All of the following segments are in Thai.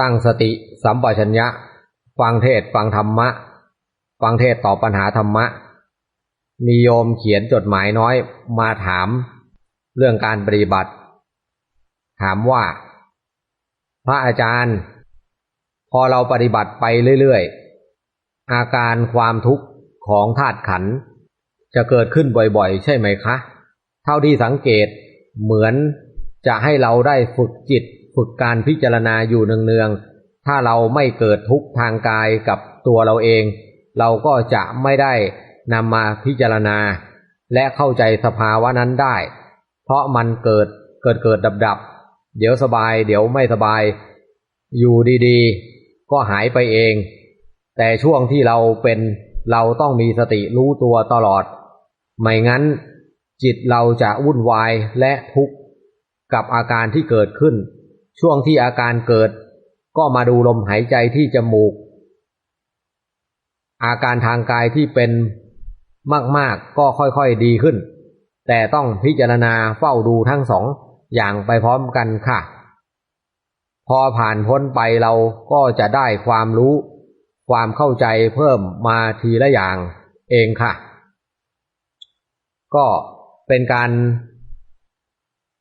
ตั้งสติสัมปชัญญะ ฟังเทศฟังธรรมะ ฟังเทศตอบปัญหาธรรมะ มีโยมเขียนจดหมายน้อยมาถามเรื่องการปฏิบัติ ถามว่า พระอาจารย์ พอเราปฏิบัติไปเรื่อยๆ อาการความทุกข์ของธาตุขันธ์จะเกิดขึ้นบ่อยๆ ใช่ไหมคะ เท่าที่สังเกตเหมือนจะให้เราได้ฝึกจิต ฝึกการพิจารณาอยู่เนืองๆ ถ้าเราไม่เกิดทุกข์ทางกายกับตัวเราเอง เราก็จะไม่ได้นำมาพิจารณา และเข้าใจสภาวะนั้นได้ เพราะมันเกิดเกิดเกิดดับดับๆเดี๋ยวสบายเดี๋ยวไม่สบาย อยู่ดีๆ ก็หายไปเอง แต่ช่วงที่เราเป็นเราต้องมีสติรู้ตัวตลอด ไม่งั้นจิตเราจะวุ่นวายและทุกข์กับอาการที่เกิดขึ้น ช่วงที่อาการเกิด ก็มาดูลมหายใจที่จมูก อาการทางกายที่เป็นมากๆก็ค่อยๆดีขึ้น แต่ต้องพิจารณาเฝ้าดูทั้งสองอย่างไปพร้อมกันค่ะ พอผ่านพ้นไปเราก็จะได้ความรู้ ความเข้าใจเพิ่มมาทีละอย่างเองค่ะ ก็เป็นการ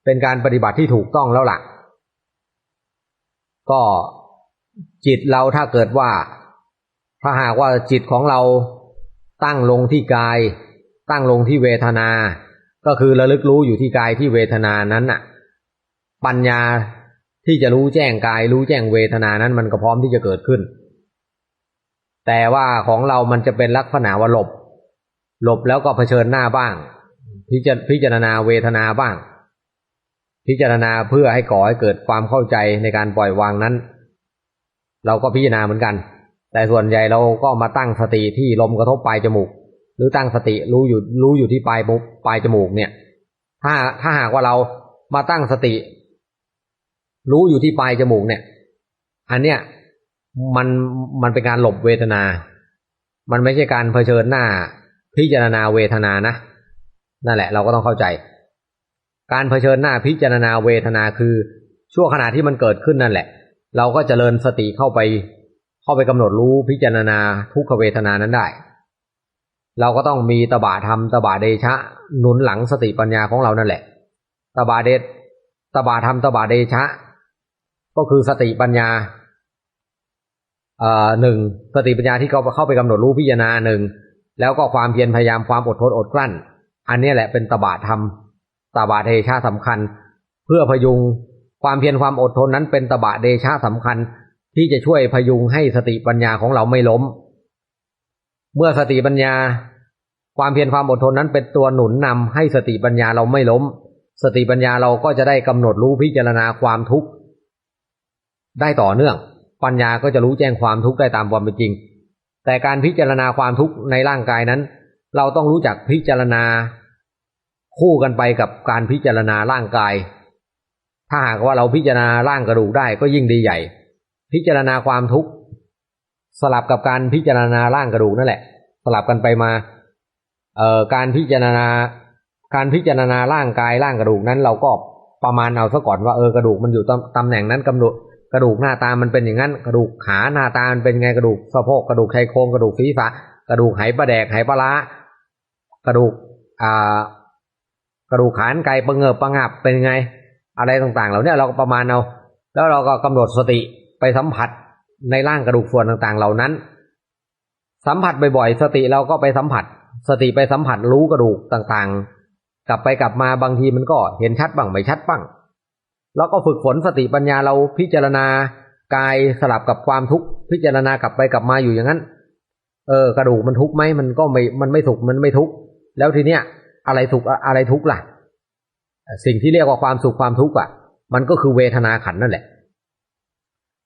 เป็นการปฏิบัติที่ถูกต้องแล้วล่ะ ก็จิตเราถ้าเกิดว่า ถ้าหากว่าจิตของเราตั้งลงที่กาย ตั้งลงที่เวทนา ก็คือระลึกรู้อยู่ที่กายที่เวทนานั้นน่ะ ปัญญาที่จะรู้แจ้งกาย รู้แจ้งเวทนานั้น มันก็พร้อมที่จะเกิดขึ้น แต่ว่าของเรามันจะเป็นลักษณะว่าหลบ หลบแล้วก็เผชิญหน้าบ้าง พิจพิจารณาเวทนาบ้าง พิจารณาเพื่อให้ก่อให้เกิดความเข้าใจในการปล่อยวางนั้น เราก็พิจารณาเหมือนกัน แต่ส่วนใหญ่เราก็มาตั้งสติที่ลมกระทบปลายจมูก หรือตั้งสติรู้อยู่รู้อยู่ที่ปลายปลายจมูกเนี่ย ถ้าถ้าหากว่าเรามาตั้งสติ รู้อยู่ที่ปลายจมูกเนี่ย อันเนี้ยมันมันเป็นการหลบเวทนา มันไม่ใช่การเผชิญหน้าพิจารณาเวทนานะ นั่นแหละเราก็ต้องเข้าใจ การเผชิญหน้าพิจารณาเวทนาคือช่วงขณะที่มันเกิดขึ้นนั่นแหละ เราก็จเจริญสติเข้าไป เข้าไปกำหนดรู้พิจารณาทุกขเวทนานั้นได้ เราก็ต้องมีตบะธรรมตบะเดชะหนุนหลังสติปัญญาของเรานั่นแหละตบะเดชตบะธรรมตบะเดชะ ก็คือสติปัญญาอ่อหนึ่งสติปัญญาที่เขาเข้าไปกำหนดรู้พิจารณาหนึ่งแล้วก็ความเพียรพยายามความอดทนอดกลั้น อันนี้แหละเป็นตบะธรรม ตบะเดชะสำคัญ เพื่อพยุงความเพียรความอดทนนั้นเป็นตบะเดชะสำคัญ ที่จะช่วยพยุงให้สติปัญญาของเราไม่ล้ม เมื่อสติปัญญา ความเพียรความอดทนนั้นเป็นตัวหนุนนำให้สติปัญญาเราไม่ล้ม สติปัญญาเราก็จะได้กำหนดรู้พิจารณาความทุกข์ได้ต่อเนื่อง ปัญญาก็จะรู้แจ้งความทุกข์ได้ตามความเป็นจริง แต่การพิจารณาความทุกข์ในร่างกายนั้น เราต้องรู้จักพิจารณา คู่กันไปกับการพิจารณาร่างกาย ถ้าหากว่าเราพิจารณาร่างกระดูกได้ก็ยิ่งดีใหญ่ พิจารณาความทุกข์สลับกับการพิจารณาร่างกระดูกนั่นแหละ สลับกันไปมาเอ่อการพิจารณาการพิจารณาร่างกายร่างกระดูกนั้นเราก็ประมาณเอาซะก่อนว่าเออกระดูกมันอยู่ตำแหน่งนั้นกำหนดกระดูกหน้าตามันเป็นอย่างนั้น กระดูกขาหน้าตามันเป็นไงกระดูกสะโพกกระดูกชายโครงกระดูกศีรษะกระดูกไหปลาแดกไหปลาร้ากระดูกอ่า กระดูกขานไก่ประเงิบประงับเป็นไง อะไรต่างๆเหล่านี้เราก็ประมาณเอา แล้วเราก็กำหนดสติไปสัมผัสในร่างกระดูกส่วนต่างๆ เหล่านั้น สัมผัสบ่อยๆ สติเราก็ไปสัมผัส สติไปสัมผัสรู้กระดูกต่างๆ กลับไปกลับมาบางทีมันก็เห็นชัดบ้างไม่ชัดบ้าง แล้วก็ฝึกฝนสติปัญญาเราพิจารณากายสลับกับความทุกข์พิจารณากลับไปกลับมาอยู่อย่างนั้น เออกระดูกมันทุกข์ไหมมันก็ไม่ มันไม่สุขมันไม่ทุกข์แล้วทีเนี้ย อะไรสุขอะไรทุกข์ล่ะ สิ่งที่เรียกว่าความสุขความทุกข์อะ มันก็คือเวทนาขันนั่นแหละ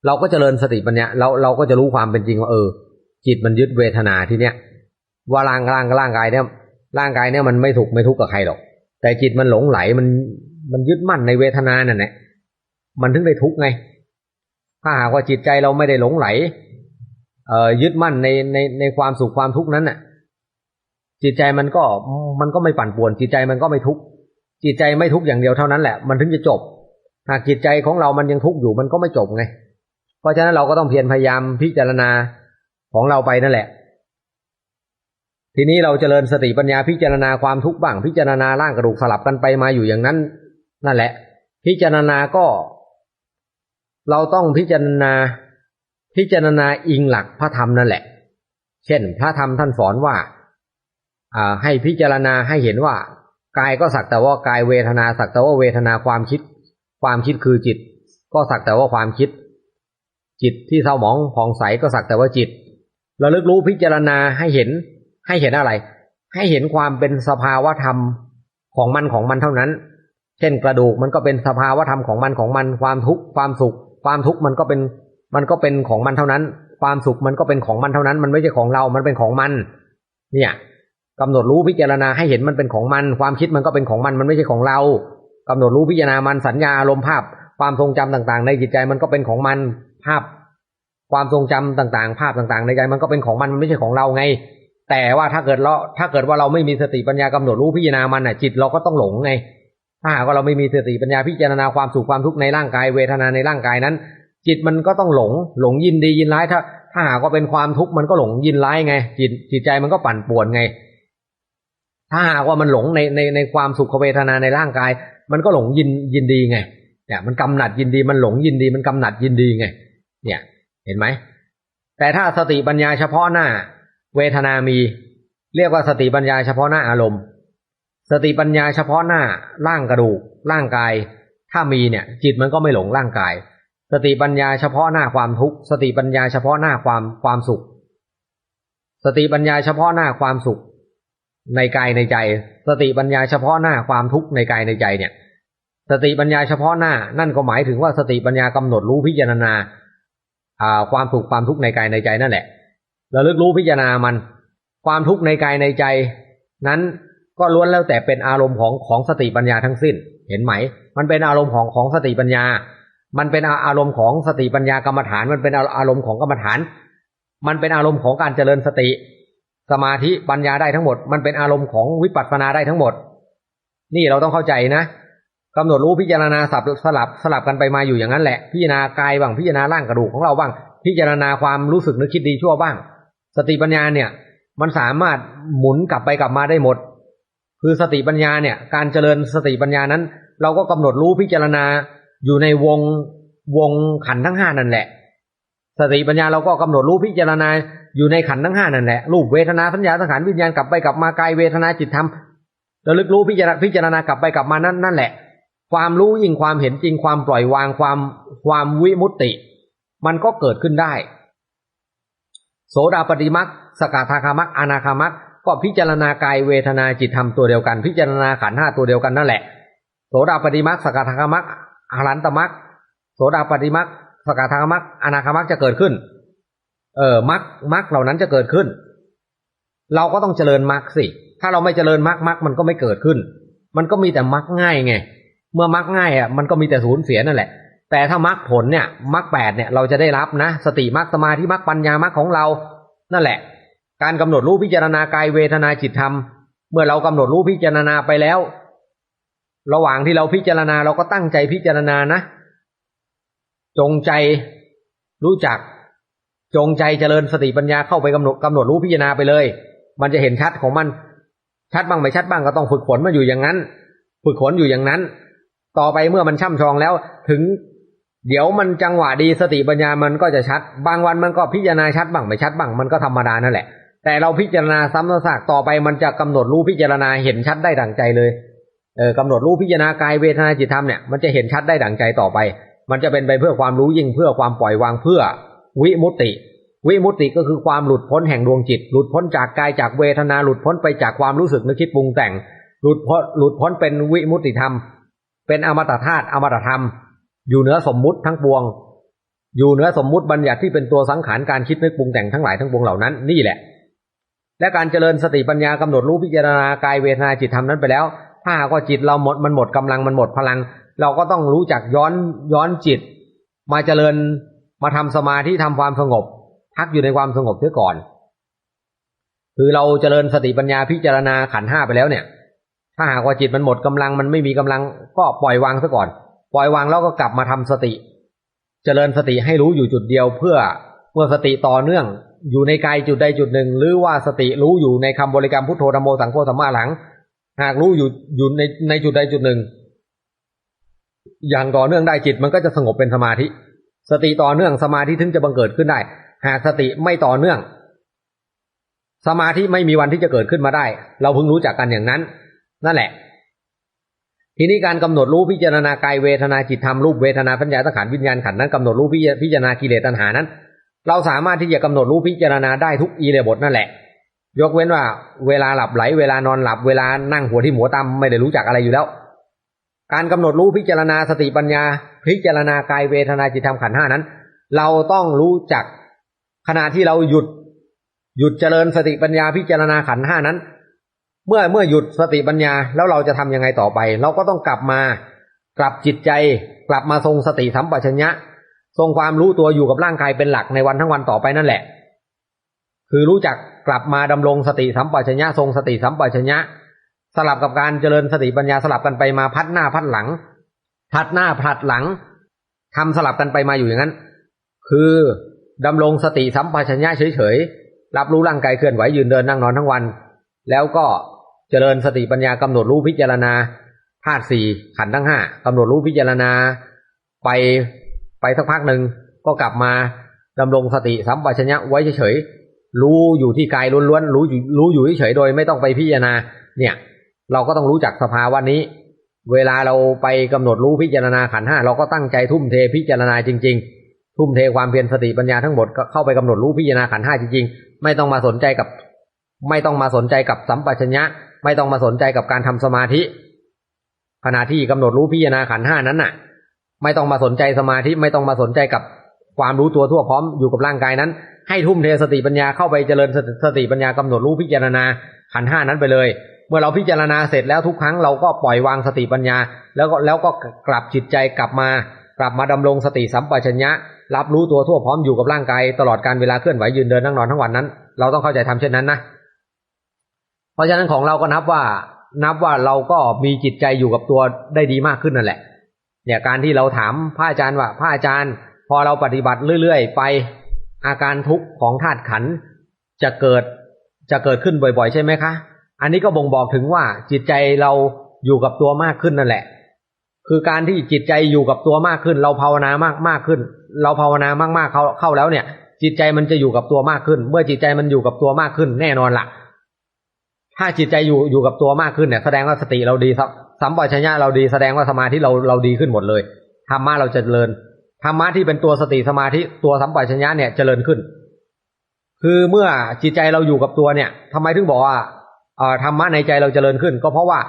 เราก็จเจริญสติปัญญาเราเราก็จะรู้ความเป็นจริงว่าเออ จิตมันยึดเวทนาที่เนี้ยว่าร่างร่างร่างกายเนี่ยร่างกายเนี่ยมันไม่สุขไม่ทุกข์กับใครหรอก แต่จิตมันหลงไหลมันมันยึดมั่นในเวทนานั่นแหละมันถึงได้ทุกข์ไง ถ้าหากว่าจิตใจเราไม่ได้หลงไหล เอ่อยึดมั่นในในในความสุขความทุกข์นั้นน่ะ จิตใจมันก็มันก็ไม่ปั่นป่วน จิตใจมันก็ไม่ทุกข์จิตใจไม่ทุกข์อย่างเดียวเท่านั้นแหละ มันถึงจะจบ หากจิตใจของเรามันยังทุกข์อยู่มันก็ไม่จบไง เพราะฉะนั้นเราก็ต้องเพียรพยายามพิจารณาของเราไปนั่นแหละ ทีนี้เราเจริญสติปัญญาพิจารณาความทุกข์บ้าง พิจารณาร่างกระดูกสลับกันไปมาอยู่อย่างนั้น นั่นแหละ พิจารณาก็ เราต้องพิจารณาพิจารณาอิงหลักพระธรรมนั่นแหละ เช่น พระธรรมท่านสอนว่า ให้พิจารณาให้เห็นว่ากายก็สักแต่ว่ากายเวทนาสักแต่ว่าเวทนาความคิด ความคิดคือจิต ก็สักแต่ว่าความคิด จิตที่เศร้าหมองผ่องใสก็สักแต่ว่าจิตระลึกรู้พิจารณาให้เห็นให้เห็นอะไร ให้เห็นความเป็นสภาวะธรรมของมันของมันเท่านั้น เช่นกระดูกมันก็เป็นสภาวะธรรมของมันของมัน ความทุกข์ความสุข ความทุกข์มันก็เป็นมันก็เป็นของมันเท่านั้น ความสุขมันก็เป็นของมันเท่านั้น มันไม่ใช่ของเรา มันเป็นของมัน เนี่ย กำหนดรู้พิจารณาให้เห็นมันเป็นของมัน ความคิดมันก็เป็นของมันมันไม่ใช่ของเรากำหนดรู้พิจารณามันสัญญาอารมณ์ภาพ ความทรงจำต่างๆ ในจิตใจมันก็เป็นของมันภาพ ความทรงจำต่างๆ ภาพต่างๆ ในใจมันก็เป็นของมันมันไม่ใช่ของเราไง แต่ว่าถ้าเกิดเราถ้าเกิดว่าเราไม่มีสติปัญญากำหนดรู้พิจารณามันอะจิตเราก็ต้องหลงไง ถ้าหากว่าเราไม่มีสติปัญญาพิจารณาความสุขความทุกข์ในร่างกายเวทนาในร่างกายนั้น จิตมันก็ต้องหลงหลงยินดียินร้ายถ้าถ้าหากว่าเป็นความทุกข์มันก็หลงยินร้ายไง จิตจิตใจมันก็ปั่นป่วนไง ถ้าหากว่ามันหลงในในในความสุขเวทนาในร่างกาย มันก็หลงยินยินดีไงเนี่ยมันกำหนัดยินดีมันหลงยินดี มันกำหนัดยินดีไง เนี่ย เห็นไหมแต่ถ้าสติปัญญาเฉพาะหน้า เวทนามี เรียกว่าสติปัญญาเฉพาะหน้าอารมณ์ สติปัญญาเฉพาะหน้าร่างกระดูกร่างกาย ถ้ามีเนี่ย จิตมันก็ไม่หลงร่างกาย สติปัญญาเฉพาะหน้าความทุกข์สติปัญญาเฉพาะหน้าความความสุข สติปัญญาเฉพาะหน้าความสุข ในกายในใจ สติปัญญาเฉพาะหน้าความทุกข์ในกายในใจเนี่ย สติปัญญาเฉพาะหน้า นั่นก็หมายถึงว่าสติปัญญากำหนดรู้พิจารณาอ่าความสุขความทุกข์ในกายในใจนั่นแหละระลึกรู้พิจารณามัน ความทุกข์ในกายในใจ นั้นก็ล้วนแล้วแต่เป็นอารมณ์ของของสติปัญญาทั้งสิ้น เห็นไหม มันเป็นอารมณ์ของของสติปัญญา มันเป็นอารมณ์ของสติปัญญากรรมฐาน มันเป็นอารมณ์ของกรรมฐาน มันเป็นอารมณ์ของการเจริญสติ สมาธิปัญญาได้ทั้งหมด มันเป็นอารมณ์ของวิปัสสนาได้ทั้งหมด นี่เราต้องเข้าใจนะกำหนดรู้พิจารณาสับสลับสลับกันไปมาอยู่อย่างนั้นแหละ พิจารณากายบ้างพิจารณาร่างกระดูกของเราบ้าง พิจารณาความรู้สึกนึกคิดดีชั่วบ้าง สติปัญญาเนี่ย มันสามารถหมุนกลับไปกลับมาได้หมด คือสติปัญญาเนี่ย การเจริญสติปัญญานั้น เราก็กำหนดรู้พิจารณาอยู่ในวงวงขันทั้งห้านั่นแหละ สติปัญญาเราก็กำหนดรู้พิจารณา อยู่ในขันทั้งห้านั่นแหละรูปเวทนาสัญญาสังขารวิญญาณกลับไปกลับมากายเวทนาจิตธรรมระลึกรู้พิจารณาพิจารณากลับไปกลับมานั่นนั่นแหละ ความรู้ยิ่งความเห็นจริงความปล่อยวางความความวิมุตติ มันก็เกิดขึ้นได้ โสดาปฏิมักสกทาคามักอนาคามักก็พิจารณากายเวทนาจิตธรรมตัวเดียวกัน พิจารณาขันห้าตัวเดียวกันนั่นแหละ โสดาปฏิมักสกทาคามักอรันตมักโสดาปฏิมักสกทาคามักอนาคามักจะเกิดขึ้น เออมักมักเหล่านั้นจะเกิดขึ้น เราก็ต้องเจริญมักสิ ถ้าเราไม่เจริญมักมักมันก็ไม่เกิดขึ้น มันก็มีแต่มักง่ายไง เมื่อมักง่ายอะมันก็มีแต่สูญเสียนั่นแหละ แต่ถ้ามักผลเนี่ยมักแปดเนี่ยเราจะได้รับนะ สติมักสมาธิมักปัญญามักของเรา นั่นแหละ การกำหนดรู้พิจารณากายเวทนาจิตธรรม เมื่อเรากำหนดรู้พิจารณาไปแล้ว ระหว่างที่เราพิจารณาเราก็ตั้งใจพิจารณานะ จงใจรู้จัก จงใจเจริญสติปัญญาเข้าไปกำหนดกำหนดรู้พิจารณาไปเลย มันจะเห็นชัดของมัน ชัดบ้างไม่ชัดบ้างก็ต้องฝึกฝนมาอยู่อย่างนั้น ฝึกฝนอยู่อย่างนั้น ต่อไปเมื่อมันช่ำชองแล้ว ถึง เดี๋ยวมันจังหวะดีสติปัญญามันก็จะชัด บางวันมันก็พิจารณาชัดบ้างไม่ชัดบ้างมันก็ธรรมดานั่นแหละ แต่เราพิจารณาซ้ำซากต่อไปมันจะกำหนดรู้พิจารณาเห็นชัดได้ดั่งใจเลยเออกำหนดรู้พิจารณากายเวทนาจิตธรรมเนี่ยมันจะเห็นชัดได้ดั่งใจต่อไป มันจะเป็นไปเพื่อความรู้ยิ่งเพื่อความปล่อยวางเพื่อ วิมุตติ วิมุตติก็คือความหลุดพ้นแห่งดวงจิต หลุดพ้นจากกายจากเวทนาหลุดพ้นไปจากความรู้สึกนึกคิดปรุงแต่ง หลุดพ้นหลุดพ้นเป็นวิมุตติธรรม เป็นอมตะธาตุอมตะธรรม อยู่เหนือสมมุติทั้งปวง อยู่เหนือสมมุติบัญญัติที่เป็นตัวสังขารการคิดนึกปรุงแต่งทั้งหลายทั้งปวงเหล่านั้นนี่แหละ และการเจริญสติปัญญากำหนดรู้พิจารณากายเวทนาจิตธรรมนั้นไปแล้ว ถ้าหากว่าจิตเราหมดมันหมดกำลังมันหมดพลัง เราก็ต้องรู้จักย้อนย้อนจิต มาเจริญ มาทำสมาธิทำความสงบ พักอยู่ในความสงบเสียก่อน คือเราเจริญสติปัญญาพิจารณาขันห้าไปแล้วเนี่ย ถ้าหากว่าจิตมันหมดกำลังมันไม่มีกำลังก็ปล่อยวางซะก่อน ปล่อยวางแล้วก็กลับมาทำสติ เจริญสติให้รู้อยู่จุดเดียวเพื่อเมื่อสติต่อเนื่องอยู่ในกายจุดใดจุดหนึ่ง หรือว่าสติรู้อยู่ในคำบริกรรมพุทโธธรรมโมสังโฆสัมมาหลัง หากรู้อยู่อยู่ในในจุดใดจุดหนึ่ง อย่างต่อเนื่องได้จิตมันก็จะสงบเป็นสมาธิ สติต่อเนื่องสมาธิถึงจะบังเกิดขึ้นได้ หากสติไม่ต่อเนื่อง สมาธิไม่มีวันที่จะเกิดขึ้นมาได้ เราเพิ่งรู้จักกันอย่างนั้น นั่นแหละ ทีนี้การกำหนดรู้พิจารณากายเวทนาจิตธรรมรูปเวทนาปัญญาสังขารวิญญาณขันนั้นกำหนดรู้พิจารณากิเลสตัณหานั้น เราสามารถที่จะกำหนดรู้พิจารณาได้ทุกอีเรบทนั่นแหละ ยกเว้นว่า เวลาหลับไหล เวลานอนหลับเวลานั่งหัวที่หัวตำไม่ได้รู้จักอะไรอยู่แล้ว การกำหนดรู้พิจารณาสติปัญญา พิจารณากายเวทนาจิตธรรมขันธ์ห้านั้น เราต้องรู้จักขณะที่เราหยุด หยุดเจริญสติปัญญาพิจารณาขันธ์ห้านั้น เมื่อเมื่อหยุดสติปัญญาแล้วเราจะทำยังไงต่อไป เราก็ต้องกลับมากลับจิตใจกลับมาทรงสติสัมปชัญญะ ทรงความรู้ตัวอยู่กับร่างกายเป็นหลักในวันทั้งวันต่อไปนั่นแหละ คือรู้จักกลับมาดำรงสติสัมปชัญญะทรงสติสัมปชัญญะ สลับกับการเจริญสติปัญญาสลับกันไปมาพัดหน้าพัดหลังพัดหน้าพัดหลังทำสลับกันไปมาอยู่อย่างนั้น คือดำรงสติสัมปชัญญะเฉยๆรับรู้ร่างกายเคลื่อนไหวยืนเดินนั่งนอนทั้งวัน แล้วก็เจริญสติปัญญากำหนดรู้พิจารณาธาตุสี่ขันธ์ทั้งห้ากำหนดรู้พิจารณา ไปไปสักพักหนึ่งก็กลับมาดำรงสติสัมปชัญญะไว้เฉยๆรู้อยู่ที่กายล้วนๆรู้อยู่รู้อยู่เฉยๆโดยไม่ต้องไปพิจารณาเนี่ย เราก็ต้องรู้จักสภาวะนี้ เวลาเราไปกำหนดรู้พิจารณาขันห้าเราก็ตั้งใจทุ่มเทพิจารณาจริง ๆ ทุ่มเทความเพียรสติปัญญาทั้งหมดก็เข้าไปกำหนดรู้พิจารณาขันห้าจริงๆ ไม่ต้องมาสนใจกับ ไม่ต้องมาสนใจกับสัมปชัญญะ ไม่ต้องมาสนใจกับการทำสมาธิ ขณะที่กำหนดรู้พิจารณาขันห้านั้นน่ะ ไม่ต้องมาสนใจสมาธิไม่ต้องมาสนใจกับความรู้ตัวทั่วพร้อมอยู่กับร่างกายนั้น ให้ทุ่มเทสติปัญญาเข้าไปเจริญสติปัญญากำหนดรู้พิจารณาขันห้านั้นไปเลย เมื่อเราพิจารณาเสร็จแล้วทุกครั้งเราก็ปล่อยวางสติปัญญา แล้วก็แล้วก็กลับจิตใจกลับมา กลับมาดำรงสติสัมปชัญญะ รับรู้ตัวทั่วพร้อมอยู่กับร่างกายตลอดการเวลาเคลื่อนไหวยืนเดินนั่งนอนทั้งวันนั้น เราต้องเข้าใจทำเช่นนั้นนะเพราะฉะนั้นของเราก็นับว่านับว่าเราก็มีจิตใจอยู่กับตัวได้ดีมากขึ้นนั่นแหละ เนี่ยการที่เราถามพระอาจารย์ว่าพระอาจารย์ พอเราปฏิบัติเรื่อยๆ ไปอาการทุกข์ของธาตุขันจะเกิดจะเกิดขึ้นบ่อย ๆ ใช่ไหมคะ อันนี้ก็บ่งบอกถึงว่าจิตใจเราอยู่กับตัวมากขึ้นนั่นแหละ คือการที่จิตใจอยู่กับตัวมากขึ้น เราภาวนามากมากขึ้น เราภาวนามากๆเข้าเข้าแล้วเนี่ย จิตใจมันจะอยู่กับตัวมากขึ้น เมื่อจิตใจมันอยู่กับตัวมากขึ้น แน่นอนละ่ะ ถ้าจิตใจอยู่อยู่กับตัวมากขึ้นเนี่ย แสดงว่าสติเราดีสัมปชัญญะเราดีแสดงว่าสมาธิเราเราดีขึ้นหมดเลยธรรมะเราจะเจริญธรรมะที่เป็นตัวสติสมาธิตัวสัมปชัญญะเนี่ยเจริญขึ้น คือเมื่อจิตใจเราอยู่กับตัวเนี่ยทำไมถึงบอกว่า ธรรมะในใจเราเจริญขึ้น ก็เพราะว่า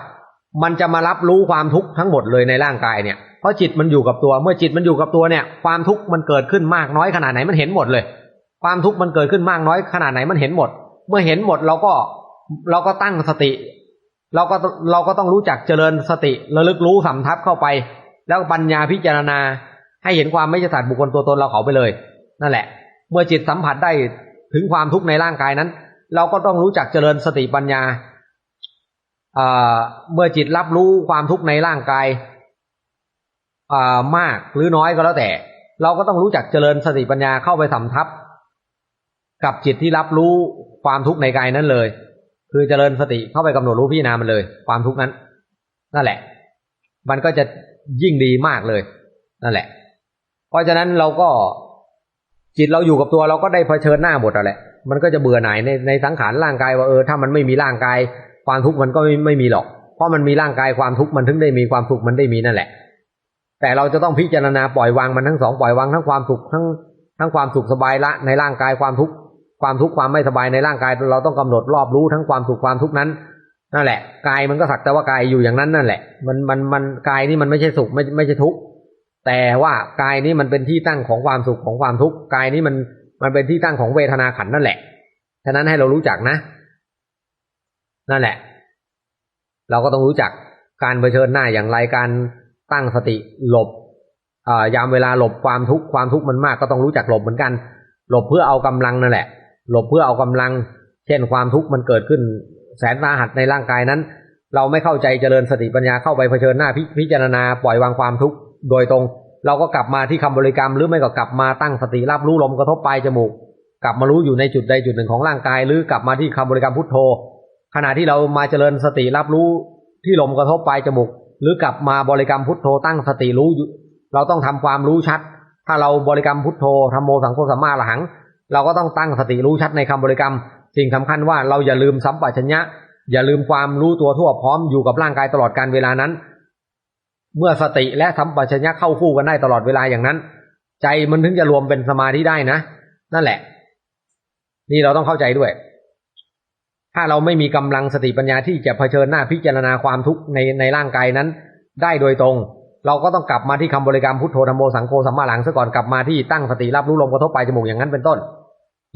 มันจะมารับรู้ความทุกข์ทั้งหมดเลยในร่างกายเนี่ยเพราะจิตมันอยู่กับตัวเมื่อจิตมันอยู่กับตัวเนี่ย ความทุกข์มันเกิดขึ้นมากน้อยขนาดไหนมันเห็นหมดเลย ความทุกข์มันเกิดขึ้นมากน้อยขนาดไหนมันเห็นหมด เมื่อเห็นหมดเราก็เราก็ตั้งสติ เราก็เราก็ต้องรู้จักเจริญสติระลึกรู้สำทับเข้าไป แล้วปัญญาพิจารณาให้เห็นความไม่ใช่สัตว์บุคคลตัวตนเราเขาไปเลย นั่นแหละ เมื่อจิตสัมผัสได้ถึงความทุกข์ในร่างกายนั้น เราก็ต้องรู้จักเจริญสติปัญญาเมื่อจิตรับรู้ความทุกข์ในร่างกายมากหรือน้อยก็แล้วแต่ เราก็ต้องรู้จักเจริญสติปัญญาเข้าไปสำทับ กับจิตที่รับรู้ความทุกข์ในกายนั้นเลย คือเจริญสติเข้าไปกำหนดรู้พิจารณามันเลย ความทุกข์นั้น นั่นแหละ มันก็จะยิ่งดีมากเลย นั่นแหละ เพราะฉะนั้นเราก็จิตเราอยู่กับตัวเราก็ได้เผชิญหน้าหมดอะแหละ มันก็จะเบื่อหน่ายในในสังขารร่างกายว่าเออถ้ามันไม่มีร่างกาย ความทุกข์มันก็ไม่ไม่มีหรอก เพราะมันมีร่างกายความทุกข์มันถึงได้มีความสุขมันได้มีนั่นแหละ แต่เราจะต้องพิจารณาปล่อยวางมันทั้งสองปล่อยวางทั้งความสุขทั้งทั้งความสุขสบายละในร่างกายความทุกข์ความทุกข์ความไม่สบายในร่างกายเราต้องกำหนดรอบรู้ทั้งความสุขความทุกข์นั้นนั่นแหละกายมันก็สักแต่ว่ากายอยู่อย่างนั้นนั่นแหละ มันมันมันกายนี่มันไม่ใช่สุขไม่ไม่ใช่ทุกข์แต่ว่ากายนี้มันเป็นที่ตั้งของความสุขของความทุกข์กายนี้มัน มันเป็นที่ตั้งของเวทนาขันนั่นแหละ ฉะนั้นให้เรารู้จักนะ นั่นแหละ เราก็ต้องรู้จักการเผชิญหน้าอย่างไรการตั้งสติหลบยามเวลาหลบความทุกข์ความทุกข์มันมากก็ต้องรู้จักหลบเหมือนกัน หลบเพื่อเอากำลังนั่นแหละ หลบเพื่อเอากำลัง เช่นความทุกข์มันเกิดขึ้น แสนสาหัสในร่างกายนั้น เราไม่เข้าใจเจริญสติปัญญาเข้าไปเผชิญหน้าพพิจารณาปล่อยวางความทุกข์โดยตรง เราก็กลับมาที่คำบริกรรมหรือไม่ก็กลับมาตั้งสติรับรู้ลมกระทบปลายจมูก กลับมารู้อยู่ในจุดใดจุดหนึ่งของร่างกาย หรือกลับมาที่คำบริกรรมพุทโธ ขณะที่เรามาเจริญสติรับรู้ที่ลมกระทบปลายจมูก หรือกลับมาบริกรรมพุทโธตั้งสติรู้อยู่เราต้องทำความรู้ชัด ถ้าเราบริกรรมพุทโธธรรมโมสังโฆสัมมาอรหัง เราก็ต้องตั้งสติรู้ชัดในคำบริกรรม สิ่งสำคัญว่าเราอย่าลืมสัมปชัญญะ อย่าลืมความรู้ตัวทั่วพร้อมอยู่กับร่างกายตลอดการเวลานั้น เมื่อสติและสัมปชัญญะเข้าคู่กันได้ตลอดเวลาอย่างนั้น ใจมันถึงจะรวมเป็นสมาธิได้นะ นั่นแหละ นี่เราต้องเข้าใจด้วย ถ้าเราไม่มีกำลังสติปัญญาที่จะเผชิญหน้าพิจารณาความทุกข์ในในร่างกายนั้น ได้โดยตรง เราก็ต้องกลับมาที่คำบริกรรมพุทโธธรรมโมสังโฆสัมมาหลังซะก่อนกลับมาที่ตั้งสติรับรู้ลมกระทบปลายจมูกอย่างนั้นเป็นต้น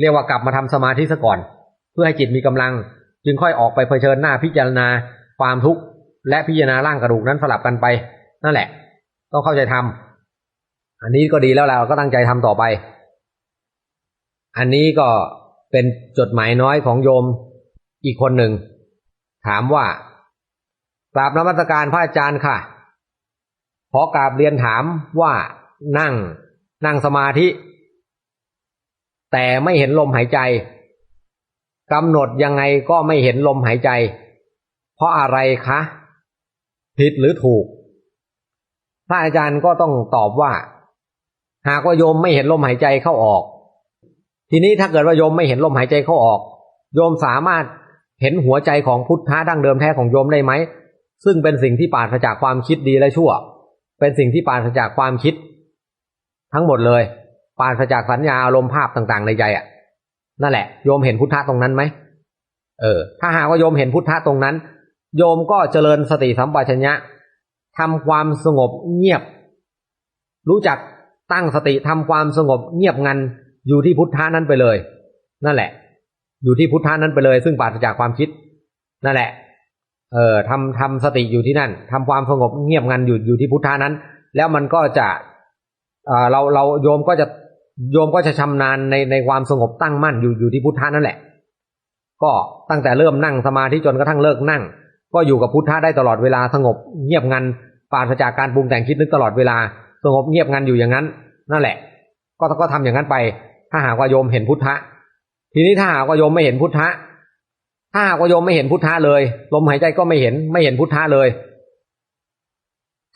เรียกว่ากลับมาทำสมาธิซะก่อน เพื่อให้จิตมีกำลัง จึงค่อยออกไปเผชิญหน้าพิจารณาความทุกข์และพิจารณาร่างกระดูกนั้นสลับกันไป นั่นแหละ ต้องเข้าใจทำอันนี้ก็ดีแล้วเราก็ตั้งใจทำต่อไป อันนี้ก็เป็นจดหมายน้อยของโยมอีกคนหนึ่ง ถามว่ากราบนมัสการพระอาจารย์ค่ะ ขอกราบเรียนถามว่านั่งนั่งสมาธิ แต่ไม่เห็นลมหายใจกำหนดยังไงก็ไม่เห็นลมหายใจ เพราะอะไรคะ ผิดหรือถูก พระอาจารย์ก็ต้องตอบว่า หากว่าโยมไม่เห็นลมหายใจเข้าออก ทีนี้ถ้าเกิดว่าโยมไม่เห็นลมหายใจเข้าออก โยมสามารถเห็นหัวใจของพุทธะดั้งเดิมแท้ของโยมได้ไหม ซึ่งเป็นสิ่งที่ปราศจากความคิดดีและชั่ว เป็นสิ่งที่ปราศจากความคิด ทั้งหมดเลยปราศจากสัญญาอารมณ์ภาพต่างๆ ในใจอะ นั่นแหละโยมเห็นพุทธะตรงนั้นไหมเออ ถ้าหากว่าโยมเห็นพุทธะตรงนั้น โยมก็เจริญสติสัมปชัญญะ ทำความสงบเงียบ รู้จักตั้งสติทำความสงบเงียบงันอยู่ที่พุทธะนั้นไปเลย นั่นแหละ อยู่ที่พุทธะนั้นไปเลย ซึ่งปราศจากความคิด นั่นแหละ เอ่อทำทำสติอยู่ที่นั่นทำความสงบเงียบงันอยู่อยู่ที่พุทธะนั้น แล้วมันก็จะเอ่อเราเราโยมก็จะโยมก็จะชำนาญในในความสงบตั้งมั่นอยู่อยู่ที่พุทธะนั่นแหละ ก็ตั้งแต่เริ่มนั่งสมาธิจนกระทั่งเลิกนั่ง ก็อยู่กับพุทธะได้ตลอดเวลาสงบเงียบงัน ปราศจากการปรุงแต่งคิดนึกตลอดเวลาสงบเงียบงันอยู่อย่างนั้น นั่นแหละ ก็ก็ทำอย่างนั้นไป ถ้าหากว่าโยมเห็นพุทธะ ทีนี้ถ้าหากว่าโยมไม่เห็นพุทธะ ถ้าหากว่าโยมไม่เห็นพุทธะเลย ลมหายใจก็ไม่เห็นไม่เห็นพุทธะเลย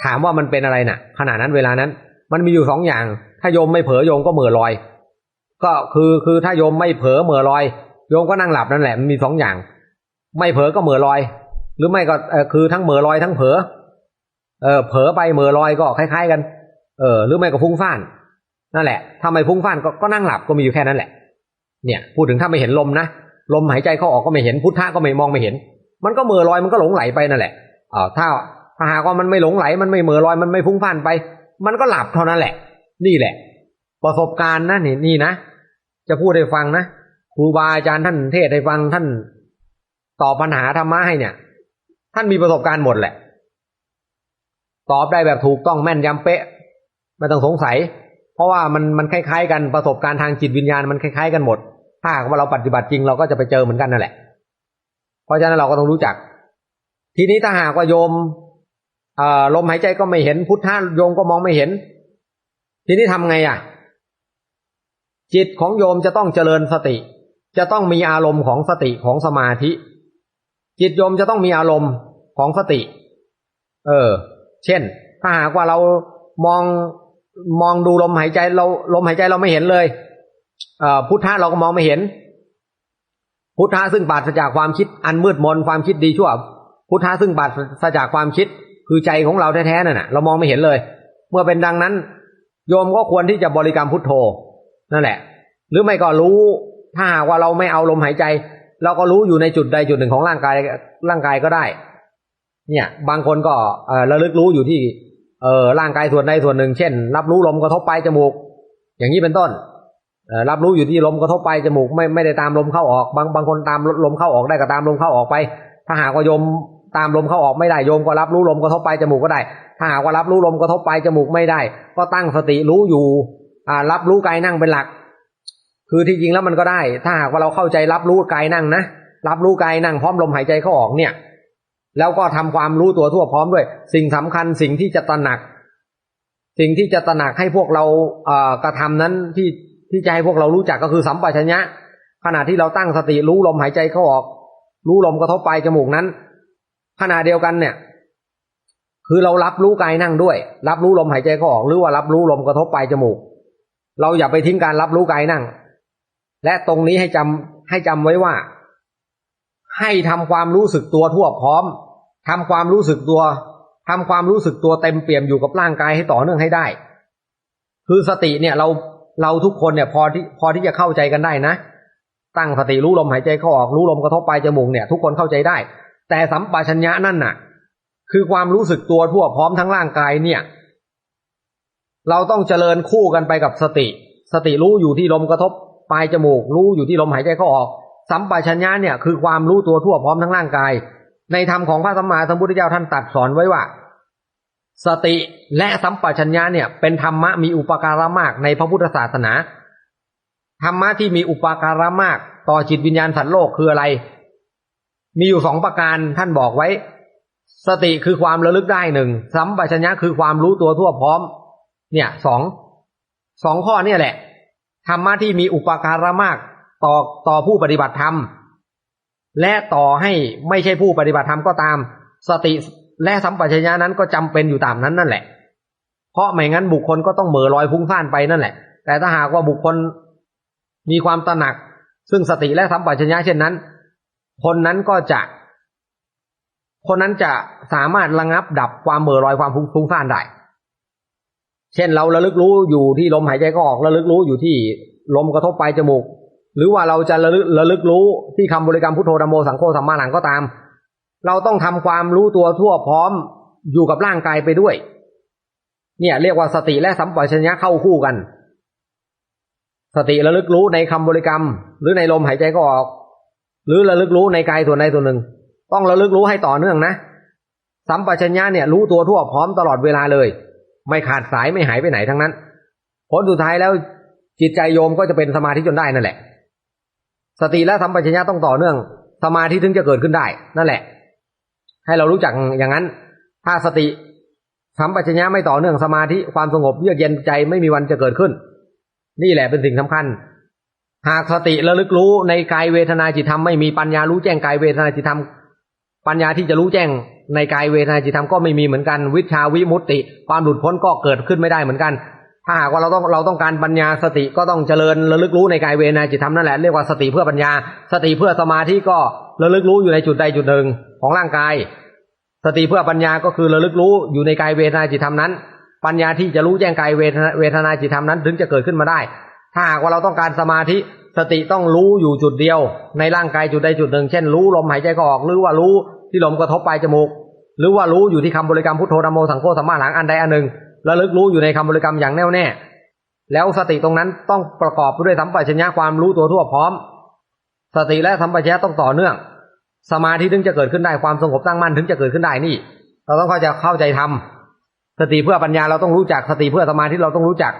ถามว่ามันเป็นอะไรน่ะขณะนั้นเวลานั้น มันมีอยู่สองอย่าง ถ้าโยมไม่เผลอโยมก็เหม่อลอย ก็คือคือถ้าโยมไม่เผลอเหม่อลอย โยมก็นั่งหลับนั่นแหละมันมีสองอย่าง ไม่เผลอก็เหม่อลอย หรือไม่ก็คือทั้งเหม่อลอยทั้งเผลอ เออเผลอไปเหม่อลอยก็คล้ายๆกัน เออหรือไม่ก็ฟุ้งซ่าน นั่นแหละถ้าไมฟุ้งซ่านก็ก็นั่งหลับก็มีอยู่แค่นั้นแหละ เนี่ยพูดถึงถ้าไม่เห็นลมนะลมหายใจเข้าออกก็ไม่เห็นพุทธะก็ไม่มองไม่เห็น มันก็เหม่อลอยมันก็หลงไหลไปนั่นแหละอ่าถ้าถ้าหากว่ามันไม่หลงไหลมันไม่เหม่อลอยมันไม่ฟุ้งซ่านไป มันก็หลับเท่านั้นแหละ นี่แหละ ประสบการณ์นะนี่นี่นะจะพูดให้ฟังนะครูบาอาจารย์ท่านเทศให้ฟังท่านตอบปัญหาธรรมะให้เนี่ย ท่านมีประสบการณ์หมดแหละ ตอบได้แบบถูกต้องแม่นยำเป๊ะ ไม่ต้องสงสัย เพราะว่ามันมันคล้ายๆ กันประสบการณ์ทางจิตวิญญาณมันคล้ายๆกันหมด ถ้าหากว่าเราปฏิบัติจริงเราก็จะไปเจอเหมือนกันนั่นแหละ เพราะฉะนั้นเราก็ต้องรู้จัก ทีนี้ถ้าหากว่าโยมเอ่อลมหายใจก็ไม่เห็นพุทธะโยมก็มองไม่เห็น ทีนี้ทำไงอะ จิตของโยมจะต้องเจริญสติ จะต้องมีอารมณ์ของสติของสมาธิ จิตโยมจะต้องมีอารมณ์ของสติ เออ เช่น ถ้าหากว่าเรามองมองดูลมหายใจเราลมหายใจเราไม่เห็นเลยเอ่อพุทธะเราก็มองไม่เห็น พุทธะซึ่งปราศจากความคิดอันมืดมนความคิดดีชั่ว พุทธะซึ่งปราศจากความคิดคือใจของเราแท้ๆนั่นน่ะเรามองไม่เห็นเลย เมื่อเป็นดังนั้น โยมก็ควรที่จะบริกรรมพุทโธนั่นแหละ หรือไม่ก็รู้ถ้าหากว่าเราไม่เอาลมหายใจ เราก็รู้อยู่ในจุดใดจุดหนึ่งของร่างกายร่างกายก็ได้ เนี่ย บางคนก็ระลึกรู้อยู่ที่เออร่างกายส่วนใดส่วนหนึ่ง เช่น รับรู้ลมกระทบปลายจมูก อย่างนี้เป็นต้นรับรู้อยู่ที่ลมกระทบปลายจมูกไม่ไม่ได้ตามลมเข้าออก บางบางคนตามลมเข้าออกได้ก็ตามลมเข้าออกไป ถ้าหากว่าโยมตามลมเข้าออกไม่ได้โยมก็รับรู้ลมกระทบปลายจมูกก็ได้ ถ้าหากว่ารับรู้ลมกระทบปลายจมูกไม่ได้ ก็ตั้งสติรู้อยู่รับรู้กายนั่งเป็นหลัก คือที่จริงแล้วมันก็ได้ ถ้าหากว่าเราเข้าใจรับรู้กายนั่งนะรับรู้กายนั่งพร้อมลมหายใจเข้าออกเนี่ย แล้วก็ทำความรู้ตัวทั่วพร้อมด้วย สิ่งสำคัญสิ่งที่จะตระหนัก สิ่งที่จะตระหนักให้พวกเราเกระทำนั้นที่ที่จะให้พวกเรารู้จักก็คือสัมปชัญญะ ขณะที่เราตั้งสติรู้ลมหายใจเข้าออก รู้ลมกระทบปลายจมูกนั้น ขณะเดียวกันเนี่ย คือเรารับรู้กายนั่งด้วย รับรู้ลมหายใจเข้าออก หรือว่ารับรู้ลมกระทบปลายจมูก เราอย่าไปทิ้งการรับรู้กายนั่ง และตรงนี้ให้จำให้จำไว้ว่า ให้ทำความรู้สึกตัวทั่วพร้อมทำความรู้สึกตัวทำความรู้สึกตัวเต็มเปี่ยมอยู่กับร่างกายให้ต่อเนื่องให้ได้ คือสติเนี่ยเราเราทุกคนเนี่ยพอที่พอที่จะเข้าใจกันได้นะ ตั้งสติรู้ลมหายใจเข้าออกรู้ลมกระทบปลายจมูกเนี่ย ทุกคนเข้าใจได้ แต่สัมปชัญญะนั่นน่ะ คือความรู้สึกตัวทั่วพร้อมทั้งร่างกายเนี่ย เราต้องเจริญคู่กันไปกับสติ สติรู้อยู่ที่ลมกระทบปลายจมูก รู้อยู่ที่ลมหายใจเข้าออก สัมปชัญญะเนี่ยคือความรู้ตัวทั่วพร้อมทั้งร่างกาย ในธรรมของพระสัมมาสัมพุทธเจ้าท่านตรัดสอนไว้ว่า สติและสัมปชัญญะเนี่ย เป็นธรรมะมีอุปการะมากในพระพุทธศาสนาธรรมะที่มีอุปการะมาก ต่อจิตวิญญาณสัตว์โลกคืออะไร มีอยู่สองประการท่านบอกไว้ สติคือความระลึกได้หนึ่งสัมปชัญญะคือความรู้ตัวทั่วพร้อม เนี่ยสองสองข้อเนี่ยแหละธรรมะที่มีอุปการะมาก ต่อต่อผู้ปฏิบัติธรรม และต่อให้ไม่ใช่ผู้ปฏิบัติธรรมก็ตาม สติและสัมปชัญญะนั้นก็จำเป็นอยู่ตามนั้นนั่นแหละ เพราะไม่งั้นบุคคลก็ต้องเหม่อลอยพุ่งพ่านไปนั่นแหละ แต่ถ้าหากว่าบุคคลมีความตระหนัก ซึ่งสติและสัมปชัญญะเช่นนั้น คนนั้นก็จะ คนนั้นจะสามารถระงับดับความเหม่อลอยความฟุ้งซ่านได้เช่นเราระลึกรู้อยู่ที่ลมหายใจก็ออกระลึกรู้อยู่ที่ลมกระทบปลายจมูก หรือว่าเราจะระลึกระลึกรู้ที่คำบริกรรมพุทโธธรรมโมสังโฆสัมมาหลังก็ตาม เราต้องทำความรู้ตัวทั่วพร้อมอยู่กับร่างกายไปด้วย เนี่ย เรียกว่าสติและสัมปชัญญะเข้าคู่กัน สติระลึกรู้ในคำบริกรรม หรือในลมหายใจก็ออก หรือระลึกรู้ในกายส่วนใดส่วนหนึ่ง ต้องระลึกรู้ให้ต่อเนื่องนะสัมปชัญญะเนี่ยรู้ตัวทั่วพร้อมตลอดเวลาเลย ไม่ขาดสายไม่หายไปไหนทั้งนั้นผลสุดท้ายแล้วจิตใจโยมก็จะเป็นสมาธิจนได้นั่นแหละ สติและสัมปชัญญะต้องต่อเนื่อง สมาธิถึงจะเกิดขึ้นได้ นั่นแหละ ให้เรารู้จักอย่างนั้น ถ้าสติสัมปชัญญะไม่ต่อเนื่องสมาธิความสงบเยือกเย็นใจไม่มีวันจะเกิดขึ้น นี่แหละเป็นสิ่งสำคัญ หากสติระลึกรู้ในกายเวทนาจิตธรรมไม่มีปัญญารู้แจ้งกายเวทนาจิตธรรมปัญญาที่จะรู้แจ้งในกายเวทนาจิตธรรมก็ไม่มีเหมือนกัน วิชาวิมุตติ ความหลุดพ้นก็เกิดขึ้นไม่ได้เหมือนกัน ถ้าหากว่าเราต้องเราต้องการปัญญาสติก็ต้องเจริญระลึกรู้ในกายเวทนาจิตธรรมนั่นแหละเรียกว่าสติเพื่อปัญญา สติเพื่อสมาธิก็ระลึกรู้อยู่ในจุดใดจุดหนึ่งของร่างกาย สติเพื่อปัญญาก็คือระลึกรู้อยู่ในกายเวทนาจิตธรรมนั้น ปัญญาที่จะรู้แจ้งกายเวทนาเวทนาจิตธรรมนั้น ถึงจะเกิดขึ้นมาได้ ถ้าหากว่าเราต้องการสมาธิสติต้องรู้อยู่จุดเดียว ในร่างกายจุดใดจุดหนึ่ง เช่นรู้ลมหายใจก็ออกหรือว่ารู้ที่ลมกระทบปลายจมูก หรือว่ารู้อยู่ที่คำบริกรรมพุทโธธรรมโมสังโฆสัมมาหลังอันใดอันหนึ่ง ระลึกรู้อยู่ในคำบริกรรมอย่างแน่วแน่ แล้วสติตรงนั้นต้องประกอบด้วยสัมปชัญญะความรู้ตัวทั่วพร้อม สติและสัมปชัญญะต้องต่อเนื่อง สมาธิถึงจะเกิดขึ้นได้ความสงบตั้งมั่นถึงจะเกิดขึ้นได้นี่ เราต้องเข้าใจเข้าใจทำสติเพื่อปัญญาเราต้องรู้จักสติเพื่อสมาธิเราต้องรู้จัก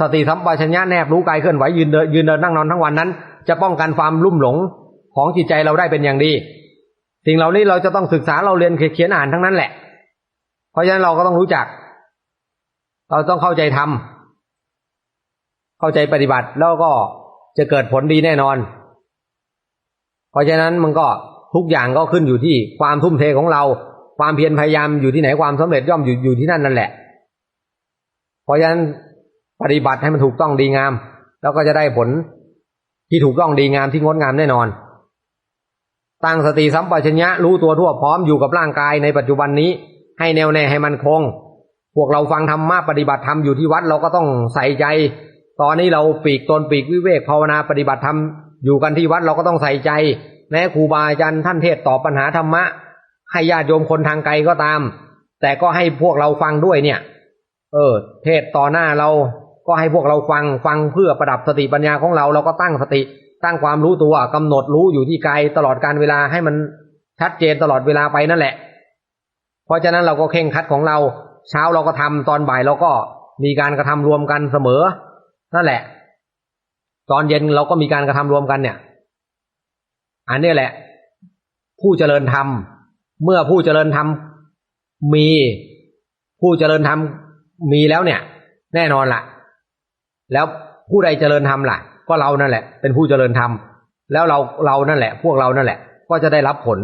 สติสัมปชัญญะแนบรู้กายเคลื่อนไหวยืนเดินยืนเดินนั่งนอนทั้งวันนั้น จะป้องกันความลุ่มหลงของจิตใจเราได้เป็นอย่างดีสิ่งเหล่านี้เราจะต้องศึกษาเราเรียนเขียนอ่านทั้งนั้นแหละ เพราะฉะนั้นเราก็ต้องรู้จัก เราต้องเข้าใจทำเข้าใจปฏิบัติแล้วก็จะเกิดผลดีแน่นอน เพราะฉะนั้นมันก็ทุกอย่างก็ขึ้นอยู่ที่ความทุ่มเทของเรา ความเพียรพยายามอยู่ที่ไหนความสำเร็จย่อมอยู่อยู่ที่นั่นนั่นแหละ เพราะฉะนั้นปฏิบัติให้มันถูกต้องดีงาม แล้วก็จะได้ผลที่ถูกต้องดีงามที่งดงามแน่นอนตั้งสติสัมปชัญญะรู้ตัวทั่วพร้อมอยู่กับร่างกายในปัจจุบันนี้ ให้แน่วแน่ให้มันคง พวกเราฟังธรรมะปฏิบัติธรรมอยู่ที่วัดเราก็ต้องใส่ใจ ตอนนี้เราปีกตนปีกวิเวกภาวนาปฏิบัติธรรมอยู่กันที่วัดเราก็ต้องใส่ใจแม้ครูบาอาจารย์ท่านเทศตอบปัญหาธรรมะ ให้ญาติโยมคนทางไกลก็ตาม แต่ก็ให้พวกเราฟังด้วยเนี่ย เออ เทศต่อหน้าเราก็ให้พวกเราฟังฟังเพื่อประดับสติปัญญาของเราเราก็ตั้งสติตั้งความรู้ตัวกำหนดรู้อยู่ที่กายตลอดการเวลาให้มันชัดเจนตลอดเวลาไปนั่นแหละ เพราะฉะนั้นเราก็เข่งคัดของเรา เช้าเราก็ทำตอนบ่ายเราก็มีการกระทำรวมกันเสมอ นั่นแหละ ตอนเย็นเราก็มีการกระทำรวมกันเนี่ย อันนี้แหละ ผู้เจริญธรรม เมื่อผู้เจริญธรรมมีผู้เจริญธรรมมีแล้วเนี่ย แน่นอนล่ะ แล้วผู้ใดเจริญธรรมล่ะ ก็เรานั่นแหละ เป็นผู้เจริญธรรมแล้วเราเรานั่นแหละ พวกเรานั่นแหละ ก็จะได้รับผล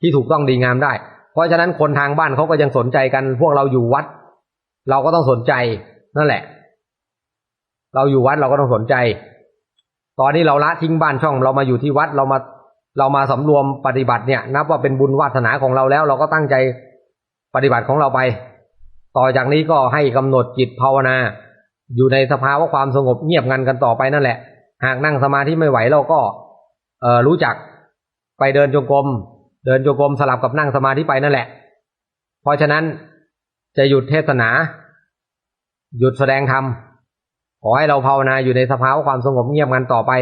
ที่ถูกต้องดีงามได้ ราะฉะนั้นคนทางบ้านเขาก็ยังสนใจกัน พวกเราอยู่วัด เราก็ต้องสนใจนั่นแหละ เราอยู่วัดเราก็ต้องสนใจ ตอนนี้เราละทิ้งบ้านช่อง เรามาอยู่ที่วัดเรามาเรามาสำรวมปฏิบัติเนี่ย นับว่าเป็นบุญวาสนาของเราแล้ว เราก็ตั้งใจปฏิบัติของเราไป ต่อจากนี้ก็ให้กำหนดจิตภาวนา อยู่ในสภาวะความสงบเงียบงันกันต่อไปนั่นแหละ หากนั่งสมาธิไม่ไหวเราก็ เออรู้จักไปเดินจงกรม เดินจงกรมสลับกับนั่งสมาธิไปนั่นแหละ เพราะฉะนั้นจะหยุดเทศนา หยุดแสดงธรรมขอให้เราภาวนาอยู่ในสภาวะความสงบเงียบงันต่อไป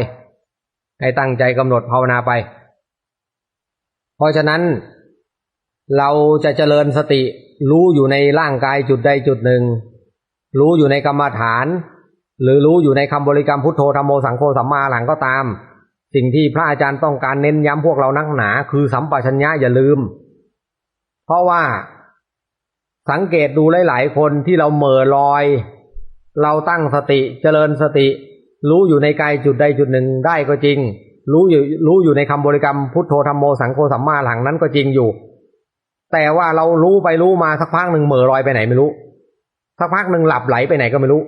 ให้ตั้งใจกำหนดภาวนาไป เพราะฉะนั้นเราจะเจริญสติรู้อยู่ในร่างกายจุดใดจุดหนึ่ง รู้อยู่ในกรรมฐาน หรือรู้อยู่ในคำบริกรรมพุทโธธรรมโมสังโฆสัมมาหลังก็ตาม สิ่งที่พระอาจารย์ต้องการเน้นย้ำพวกเรานักหนา คือสัมปชัญญะอย่าลืม เพราะว่าสังเกตดูหลาย ๆ คนที่เราเหม่อลอย เราตั้งสติเจริญสติ รู้อยู่ในกายจุดใดจุดหนึ่งได้ก็จริง รู้อยู่รู้อยู่ในคำบริกรรมพุทโธธรรมโมสังโฆสัมมาหลังนั้นก็จริงอยู่ แต่ว่าเรารู้ไปรู้มาสักพักหนึ่งเหม่อลอยไปไหนไม่รู้ สักพักหนึ่งหลับไหลไปไหนก็ไม่รู้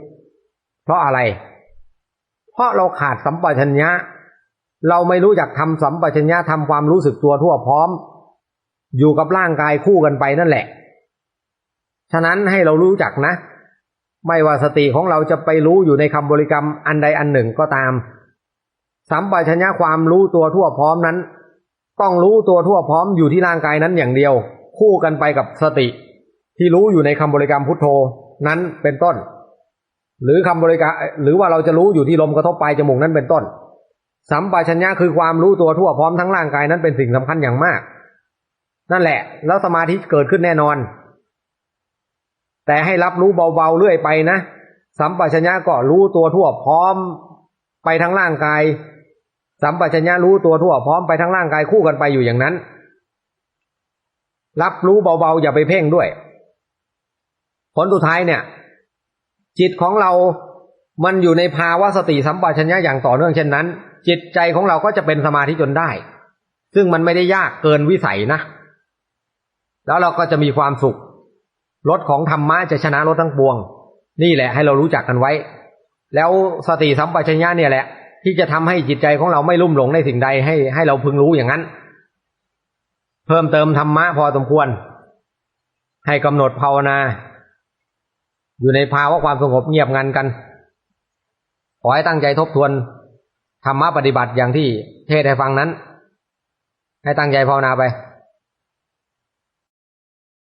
เพราะอะไร เพราะเราขาดสัมปชัญญะ เราไม่รู้จักทำสัมปชัญญะทำความรู้สึกตัวทั่วพร้อม อยู่กับร่างกายคู่กันไปนั่นแหละ ฉะนั้นให้เรารู้จักนะ ไม่ว่าสติของเราจะไปรู้อยู่ในคำบริกรรมอันใดอันหนึ่งก็ตาม สัมปชัญญะความรู้ตัวทั่วพร้อมนั้น ต้องรู้ตัวทั่วพร้อมอยู่ที่ร่างกายนั้นอย่างเดียว คู่กันไปกับสติ ที่รู้อยู่ในคำบริกรรมพุทโธนั้นเป็นต้น หรือคำบริกรรมหรือว่าเราจะรู้อยู่ที่ลมกระทบปลายจมูกนั้นเป็นต้น สัมปชัญญะคือความรู้ตัวทั่วพร้อมทั้งร่างกายนั้นเป็นสิ่งสำคัญอย่างมาก นั่นแหละ แล้วสมาธิเกิดขึ้นแน่นอน แต่ให้รับรู้เบาๆเรื่อยไปนะสัมปชัญญะก็รู้ตัวทั่วพร้อมไปทั้งร่างกาย สัมปชัญญะรู้ตัวทั่วพร้อมไปทั้งร่างกายคู่กันไปอยู่อย่างนั้น รับรู้เบาๆอย่าไปเพ่งด้วย ผลสุดท้ายเนี่ย จิตของเรามันอยู่ในภาวะสติสัมปชัญญะอย่างต่อเนื่องเช่นนั้น จิตใจของเราก็จะเป็นสมาธิจนได้ ซึ่งมันไม่ได้ยากเกินวิสัยนะ แล้วเราก็จะมีความสุขรถของธรรมะจะชนะรถทั้งปวง นี่แหละให้เรารู้จักกันไว้ แล้วสติสัมปชัญญะเนี่ยแหละ ที่จะทำให้จิตใจของเราไม่ลุ่มหลงในสิ่งใดให้ให้เราพึงรู้อย่างนั้น เพิ่มเติมธรรมะพอสมควร ให้กำหนดภาวนา อยู่ในภาวะความสงบเงียบงันกันขอให้ตั้งใจทบทวน ธรรมะปฏิบัติอย่างที่เทศให้ฟังนั้น ให้ตั้งใจภาวนาไป